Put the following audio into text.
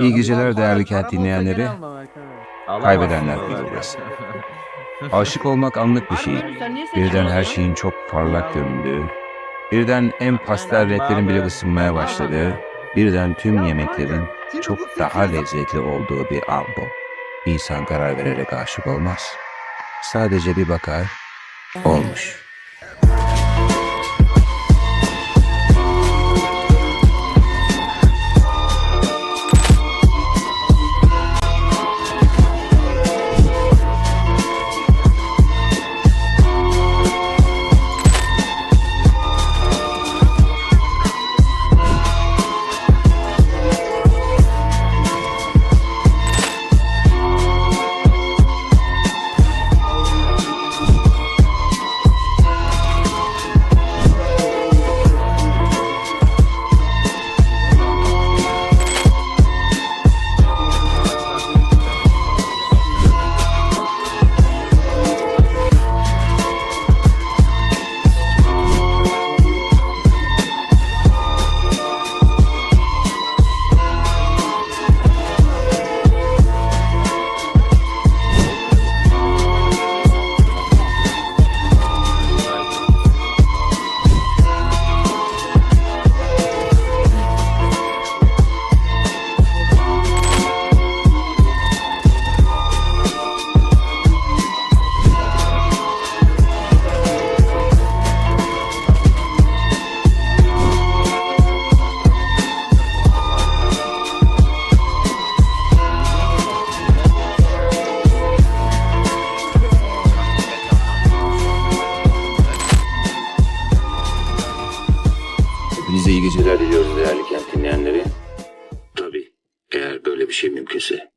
İyi geceler değerli kent dinleyenleri. Kaybedenler günü burası. Aşık olmak anlık bir şey. Birden her şeyin çok parlak göründüğü, birden en pastel renklerin bile ısınmaya başladığı, birden tüm yemeklerin çok daha lezzetli olduğu bir an bu. İnsan karar vererek aşık olmaz. Sadece bir bakar, olmuş. Hepinize iyi geceler diliyoruz değerli kent dinleyenleri. Tabii eğer böyle bir şey mümkünse.